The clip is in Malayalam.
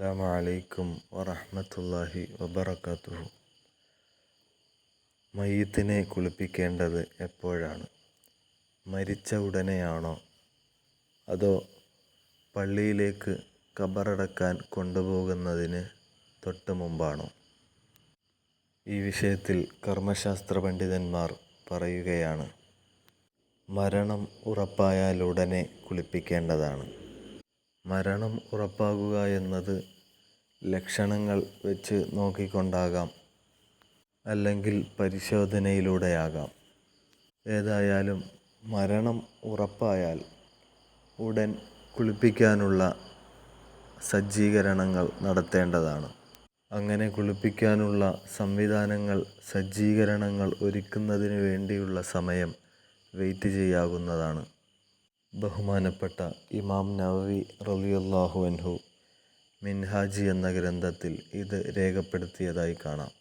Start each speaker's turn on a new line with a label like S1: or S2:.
S1: അസ്സാം വലൈക്കും വറഹമത്തല്ലാഹി വബർക്കാത്തുഹു മയ്യത്തിനെ കുളിപ്പിക്കേണ്ടത് എപ്പോഴാണ്? മരിച്ച ഉടനെയാണോ? അതോ പള്ളിയിലേക്ക് കബറടക്കാൻ കൊണ്ടുപോകുന്നതിന് തൊട്ട് മുമ്പാണോ? ഈ വിഷയത്തിൽ കർമ്മശാസ്ത്ര പണ്ഡിതന്മാർ പറയുകയാണ് മരണം ഉറപ്പായാലുടനെ കുളിപ്പിക്കേണ്ടതാണ്. മരണം ഉറപ്പാകുക എന്നത് ലക്ഷണങ്ങൾ വെച്ച് നോക്കിക്കൊണ്ടാകാം. അല്ലെങ്കിൽ പരിശോധനയിലൂടെയാകാം. ഏതായാലും മരണം ഉറപ്പായാൽ ഉടൻ കുളിപ്പിക്കാനുള്ള സജ്ജീകരണങ്ങൾ നടത്തേണ്ടതാണ്. അങ്ങനെ കുളിപ്പിക്കാനുള്ള സംവിധാനങ്ങൾ സജ്ജീകരണങ്ങൾ ഒരുക്കുന്നതിന് വേണ്ടിയുള്ള സമയം വെയിറ്റ് ചെയ്യാവുന്നതാണ്. ബഹുമാനപ്പെട്ട ഇമാം നവവി റളിയല്ലാഹു അൻഹു മിൻഹാജി എന്ന ഗ്രന്ഥത്തിൽ ഇത് രേഖപ്പെടുത്തിയതായി കാണാം.